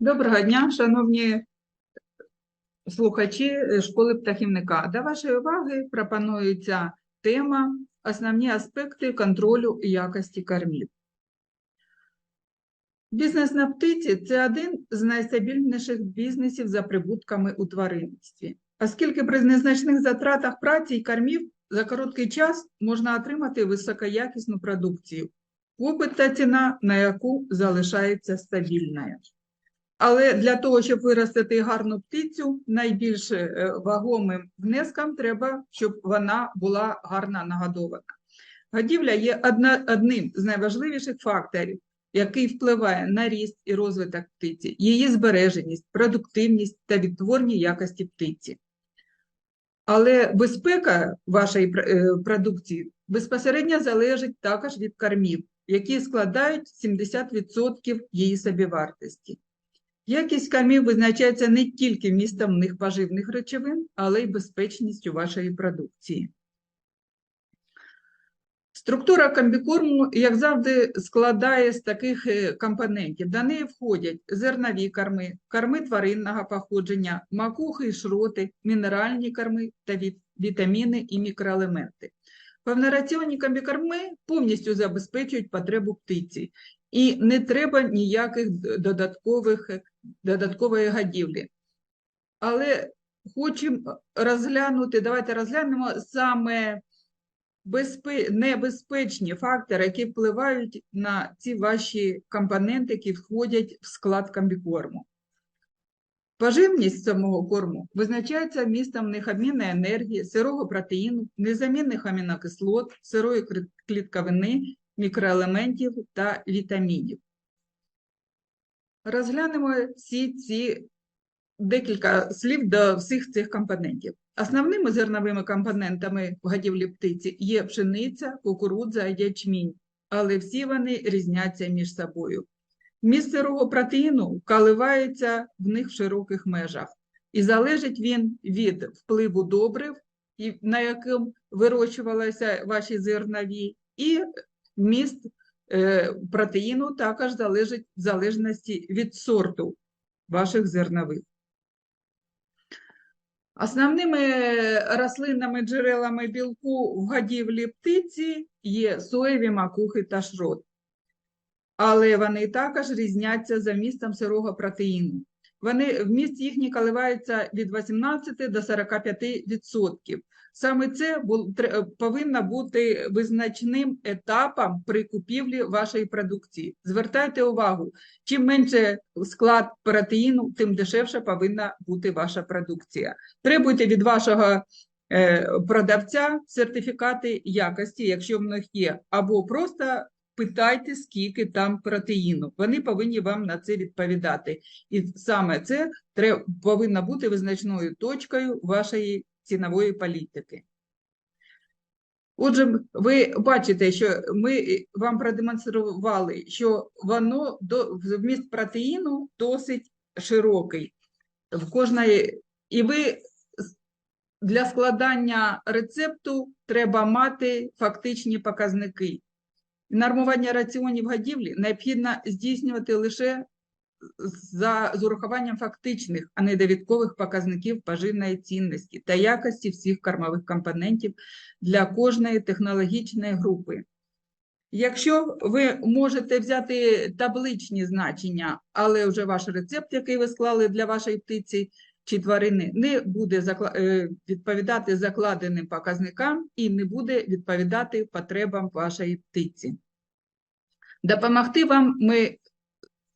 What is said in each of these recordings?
Доброго дня, шановні слухачі школи птахівника. До вашої уваги пропонується тема Основні аспекти контролю якості кормів. Бізнес на птиці це один з найстабільніших бізнесів за прибутками у тваринництві, оскільки при незначних затратах праці і кормів за короткий час можна отримати високоякісну продукцію, попит та ціна на яку залишається стабільною. Але для того, щоб виростити гарну птицю, найбільш е, вагомим внеском треба, щоб вона була гарно нагодована. Годівля є одна, одним з найважливіших факторів, який впливає на ріст і розвиток птиці, її збереженість, продуктивність та відтворні якості птиці. Але безпека вашої е, продукції безпосередньо залежить також від кормів, які складають 70% її собівартості. Якість кормів визначається не тільки вмістом них поживних речовин, але й безпечністю вашої продукції. Структура комбікорму, як завжди, складає з таких е, компонентів. До неї входять зернові корми, корми тваринного походження, макухи і шроти, мінеральні корми та вітаміни і мікроелементи. Повнораціонні комбікорми повністю забезпечують потребу птиці, і не треба ніяких додаткових, додаткової годівлі. Але хочемо розглянути, давайте розглянемо саме безпе... небезпечні фактори, які впливають на ці ваші компоненти, які входять в склад комбікорму. Поживність самого корму визначається них обмінної енергії, сирого протеїну, незамінних амінокислот, сирої клі- клітковини, мікроелементів та вітамінів. Розглянемо всі ці декілька слів до всіх цих компонентів. Основними зерновими компонентами в годівлі птиці є пшениця, кукурудза ячмінь, але всі вони різняться між собою. Вміст сирого протеїну коливається в них в широких межах, і залежить він від впливу добрив, на яким вирощувалися ваші зернові, і вміст е, протеїну також залежить в залежності від сорту ваших зернових. Основними рослинними джерелами білку в годівлі птиці є соєві макухи та шрот. Але вони також різняться за містом сирого протеїну. Вони, вміст їхній коливається від 18 до 45%. Саме це повинно бути визначним етапом при купівлі вашої продукції. Звертайте увагу, чим менше склад протеїну, тим дешевше повинна бути ваша продукція. Требуйте від вашого е, продавця сертифікати якості, якщо в них є, або просто питайте, скільки там протеїну. Вони повинні вам на це відповідати. І саме це повинно бути визначною точкою вашої цінової політики. Отже, ви бачите, що ми вам продемонстрували, що воно до вміст протеїну досить широкий. В кожної, і ви для складання рецепту треба мати фактичні показники. Нормування раціонів годівлі необхідно здійснювати лише за з урахуванням фактичних, а не довідкових показників поживної цінності та якості всіх кормових компонентів для кожної технологічної групи. Якщо ви можете взяти табличні значення, але вже ваш рецепт, який ви склали для вашої птиці чи тварини, не буде е, відповідати закладеним показникам і не буде відповідати потребам вашої птиці. Допомогти вам ми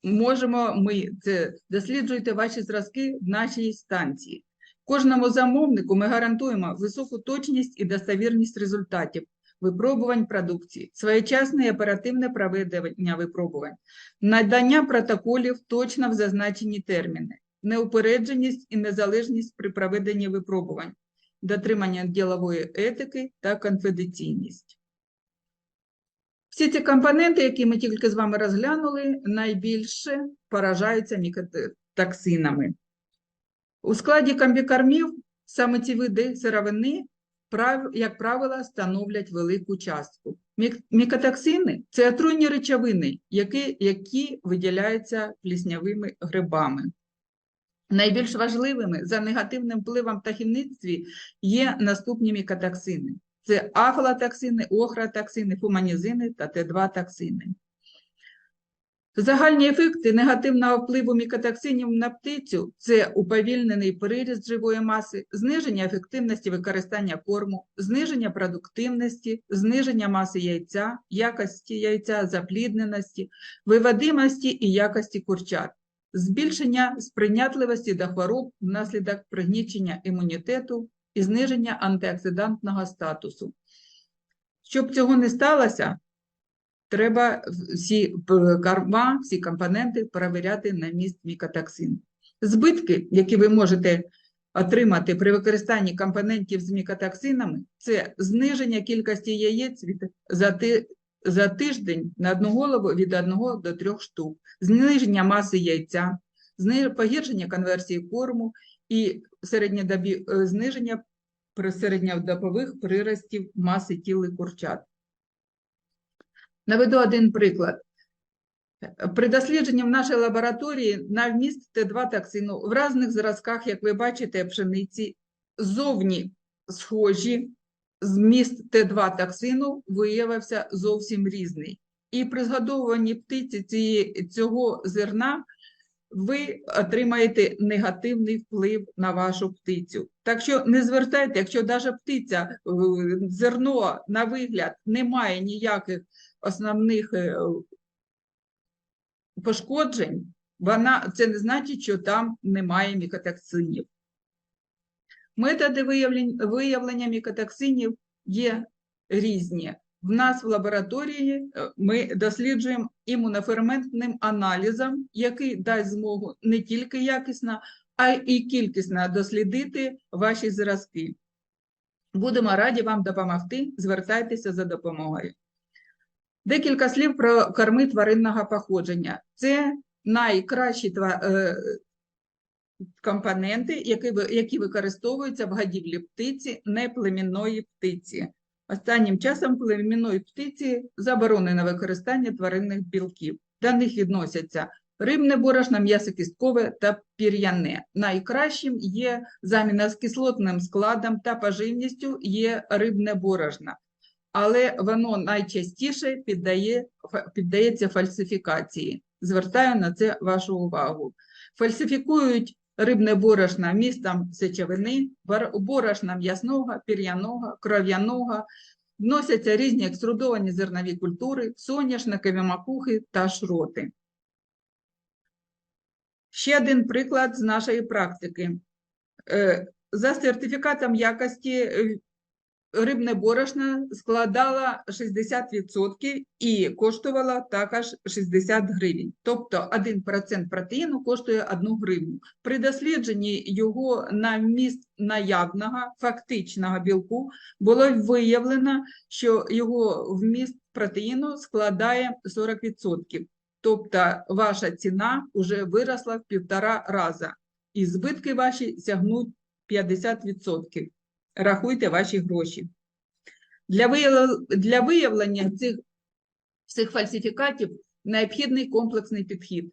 можемо ми це досліджуйте ваші зразки в нашій станції. Кожному замовнику ми гарантуємо високу точність і достовірність результатів випробувань продукції, своєчасне і оперативне проведення випробувань, надання протоколів точно в зазначені терміни, неупередженість і незалежність при проведенні випробувань, дотримання ділової етики та конфіденційність. Всі ці компоненти, які ми тільки з вами розглянули, найбільше поражаються мікотоксинами. У складі комбікормів саме ці види сировини як правило, становлять велику частку. Мікотоксини – це отруйні речовини, які, які виділяються пліснявими грибами. Найбільш важливими за негативним впливом в птахівництві є наступні мікотоксини. Це афлатоксини, охротоксини, фуманізини та Т2-токсини. Загальні ефекти негативного впливу мікотоксинів на птицю – це уповільнений переріст живої маси, зниження ефективності використання корму, зниження продуктивності, зниження маси яйця, якості яйця, заплідненості, виводимості і якості курчат, збільшення сприйнятливості до хвороб внаслідок пригнічення імунітету і зниження антиоксидантного статусу. Щоб цього не сталося, треба всі корма, всі компоненти перевіряти на міст мікотоксин. Збитки, які ви можете отримати при використанні компонентів з мікотоксинами, це зниження кількості яєць від, за, тиждень на одну голову від 1 до 3 штук, зниження маси яйця, погіршення конверсії корму і середньодобі, е, зниження середньодобових приростів маси тіл і курчат. Наведу один приклад. При дослідженні в нашій лабораторії на вміст Т2 токсину в різних зразках, як ви бачите, пшениці зовні схожі, зміст Т2 токсину виявився зовсім різний. І при згодовуванні птиці цієї, цього зерна ви отримаєте негативний вплив на вашу птицю. Так що не звертайте, якщо навіть птиця, зерно на вигляд не має ніяких основних е, пошкоджень, вона, це не значить, що там немає мікотоксинів. Методи виявлення мікотоксинів є різні. В нас в лабораторії е, ми досліджуємо імуноферментним аналізом, який дасть змогу не тільки якісно, а й кількісно дослідити ваші зразки. Будемо раді вам допомогти. Звертайтеся за допомогою. Декілька слів про корми тваринного походження. Це найкращі е, компоненти, які, які використовуються в годівлі птиці, не племінної птиці. Останнім часом племінної птиці заборонено використання тваринних білків. До них відносяться рибне борошно, м'ясо кісткове та пір'яне. Найкращим є заміна з кислотним складом та поживністю є рибне борошно але воно найчастіше піддає, піддається фальсифікації. Звертаю на це вашу увагу. Фальсифікують рибне борошно містом сечовини, борошна м'ясного, пір'яного, кров'яного, вносяться різні екструдовані зернові культури, соняшникові макухи та шроти. Ще один приклад з нашої практики. Е, За сертифікатом якості е, рибне борошно складало 60% і коштувало також 60 гривень. Тобто 1% протеїну коштує 1 гривню. При дослідженні його на вміст наявного фактичного білку було виявлено, що його вміст протеїну складає 40%. Тобто ваша ціна вже виросла в півтора раза, і збитки ваші сягнуть 50%. Рахуйте ваші гроші. Для вияв- для виявлення цих, цих фальсифікатів необхідний комплексний підхід.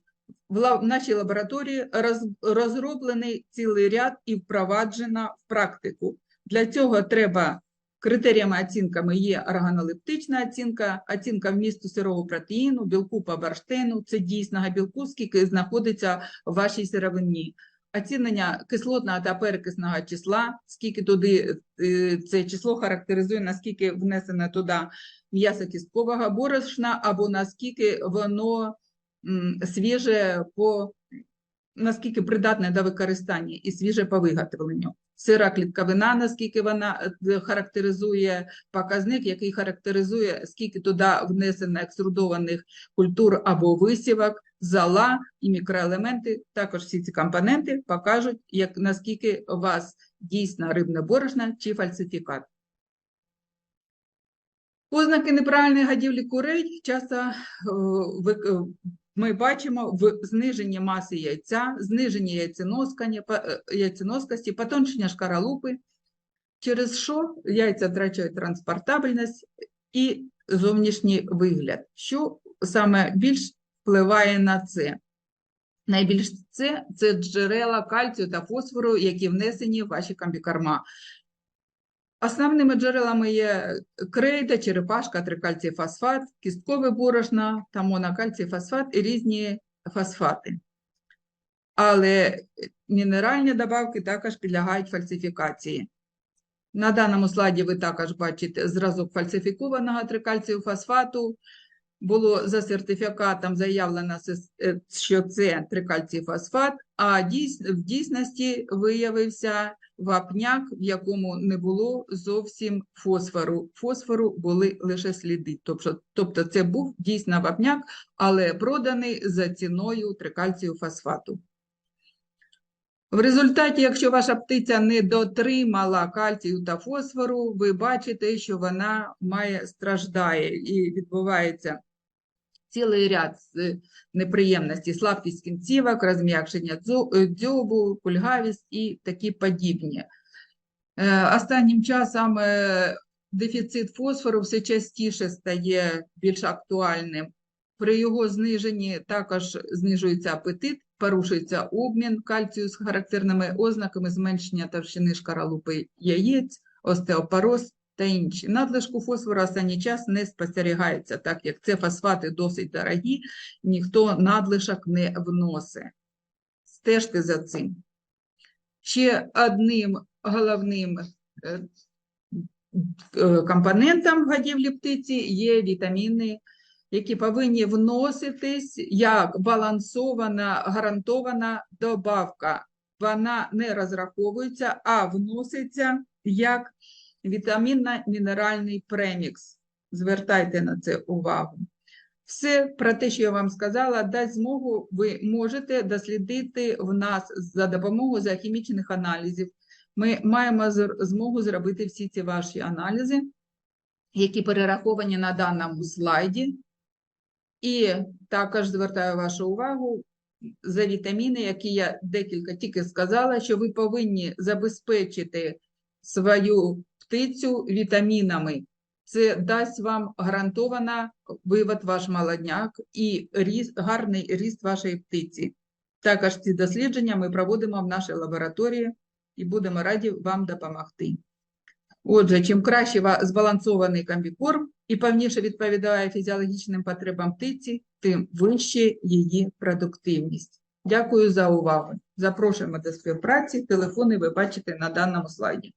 В нашій лабораторії роз- розроблений цілий ряд і впроваджено в практику. Для цього треба критеріями оцінками є органолептична оцінка, оцінка вмісту сирого протеїну, білку по барштейну, це дійсного білку, скільки знаходиться в вашій сировині. Оцінення кислотного та перекисного числа, скільки туди е, це число характеризує, наскільки внесено туди м'ясо кісткового борошна, або наскільки воно свіже по наскільки придатне до використання і свіже по виготовленню. Сира клітковина, наскільки вона е, характеризує показник, який характеризує, скільки туди внесено екструдованих культур або висівок, зола і мікроелементи. Також всі ці компоненти покажуть, як, наскільки у вас дійсно рибне борошно чи фальсифікат. Ознаки неправильної годівлі курей часто е, е, ми бачимо в зниженні маси яйця, зниженні е, яйценоскості, потончення шкаралупи, через що яйця втрачають транспортабельність і зовнішній вигляд. Що саме більш впливає на це? Найбільш це, це джерела кальцію та фосфору, які внесені в ваші комбікорма. Основними джерелами є крейда, черепашка, трикальцій фосфат, кісткове борошно та монокальцій фосфат і різні фосфати. Але мінеральні добавки також підлягають фальсифікації. На даному слайді ви також бачите зразок фальсифікованого трикальцію фосфату. Було за сертифікатом заявлено, е, що це трикальцій фосфат, а в дійсності виявився вапняк, в якому не було зовсім фосфору. Фосфору були лише сліди. Тобто, тобто це був дійсно вапняк, але проданий за ціною трикальцію фосфату. В результаті, якщо ваша птиця не дотримала кальцію та фосфору, ви бачите, що вона має страждає і відбувається цілий ряд неприємностей, слабкість кінцівок, розм'якшення е, дзьобу, кульгавість і такі подібні. Е, Останнім часом е, дефіцит фосфору все частіше стає більш актуальним. При його зниженні також знижується апетит, порушується обмін кальцію з характерними ознаками зменшення товщини шкаралупи яєць, остеопороз та інші. Надлишку фосфору останній час не спостерігається, так як це фосфати досить дорогі, ніхто надлишок не вносить. Стежте за цим. Ще одним головним е, е, компонентом годівлі птиці є вітаміни, які повинні вноситись як балансована, гарантована добавка. Вона не розраховується, а вноситься як вітамінно-мінеральний премікс. Звертайте на це увагу. Все про те, що я вам сказала, дасть змогу, ви можете дослідити в нас за допомогою зоохімічних аналізів. Ми маємо змогу зробити всі ці ваші аналізи, які перераховані на даному слайді. І також звертаю вашу увагу за вітаміни, які я декілька тільки сказала, що ви повинні забезпечити свою птицю вітамінами. Це дасть вам гарантовано вивод ваш молодняк і ріст, гарний ріст вашої птиці. Також ці дослідження ми проводимо в нашій лабораторії і будемо раді вам допомогти. Отже, чим краще збалансований комбікорм і повніше відповідає фізіологічним потребам птиці, тим вище її продуктивність. Дякую за увагу. Запрошуємо до співпраці. Телефони ви бачите на даному слайді.